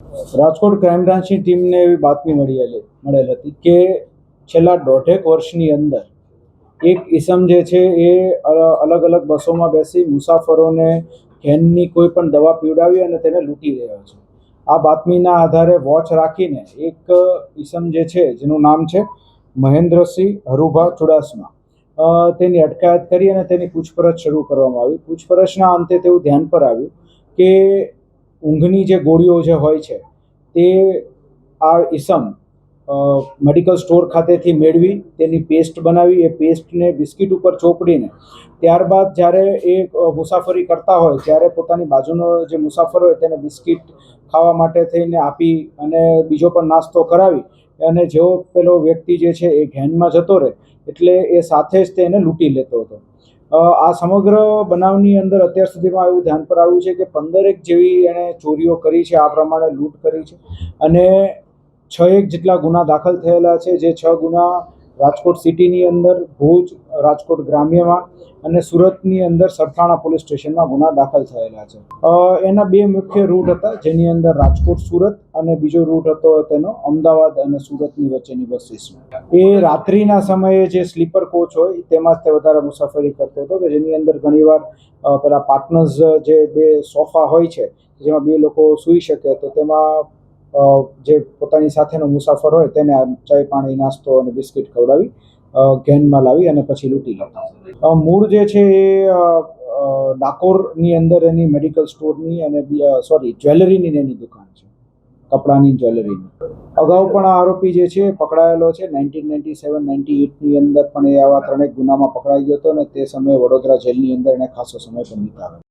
Rajkot crime બ્રાન્ચની ટીમને એવી બાતમી મળેલી મળેલ હતી કે છેલ્લા દોઢેક વર્ષની અંદર એક ઈસમ જે છે એ અલગ અલગ બસોમાં બેસી મુસાફરોને ઘેનની કોઈ પણ દવા પીવડાવી અને તેને લૂંટી રહ્યો છે. આ બાતમીના આધારે વોચ રાખીને એક ઈસમ જે છે, જેનું નામ છે મહેન્દ્રસિંહ હરુભા ચુડાસમા તેની અટકાયત કરી અને તેની પૂછપરછ શરૂ કરવામાં આવી. પૂછપરછના અંતે તેવું ધ્યાન પર આવ્યું કે ઊંઘની જે ગોળીઓ જે હોય છે તે આ ઈસમ મેડિકલ સ્ટોર ખાતેથી મેળવી, તેની પેસ્ટ બનાવી, એ પેસ્ટને બિસ્કિટ ઉપર ચોપડીને, ત્યારબાદ જ્યારે એ મુસાફરી કરતા હોય, ત્યારે પોતાની બાજુનો જે મુસાફર હોય, તેને બિસ્કિટ ખાવા માટે થઈને આપી અને બીજો પણ નાસ્તો કરાવી, અને જેવો પેલો વ્યક્તિ જે છે, એ ઘેનમાં જતો રહે, એટલે એ સાથે જ તેને લૂંટી લેતો હતો. આ સમગ્ર બનાવની અંદર અત્યાર સુધીમાં એવું ધ્યાન પર આવ્યું છે કે પંદરેક જેવી એણે ચોરીઓ કરી છે, આ પ્રમાણે લૂંટ કરી છે, અને છ એક જેટલા ગુના દાખલ થયેલા છે, જે છ ગુના રાજકોટ સિટીની અંદર, ભુજ, રાજકોટ ગ્રામ્યમાં અને સુરતની અંદર સરથાણા પોલીસ સ્ટેશનમાં ગુના દાખલ થયેલા છે. એના બે મુખ્ય રૂટ હતા, જેની અંદર રાજકોટ સુરત અને બીજો રૂટ હતો તેનો અમદાવાદ અને સુરતની વચ્ચેની બસીસમાં એ રાત્રિના સમયે જે સ્લીપર કોચ હોય, તેમાં જ તે વધારે મુસાફરી કરતો હતો, કે જેની અંદર ઘણીવાર પેલા પાર્ટનર્સ જે બે સોફા હોય છે, જેમાં બે લોકો સૂઈ શકે, તો તેમાં જે પોતાની સાથેનો મુસાફર હોય તેને આ ચાય પાણી, નાસ્તો અને બિસ્કિટ ખવડાવી ઘેનમાં લાવી અને પછી લૂંટી લેતા. મૂળ જે છે એ ડાકોરની અંદર એની મેડિકલ સ્ટોરની અને સોરી, જ્વેલરીની એની દુકાન છે. કપડાની જ્વેલરીની. અગાઉ પણ આ આરોપી જે છે પકડાયેલો છે. નાઇન્ટીન નાઇન્ટી સેવન, નાઇન્ટી એટની અંદર પણ એ આવા ત્રણેક ગુનામાં પકડાઈ ગયો હતો અને તે સમયે વડોદરા જેલની અંદર એણે ખાસો સમય પણ વિતાવ્યો.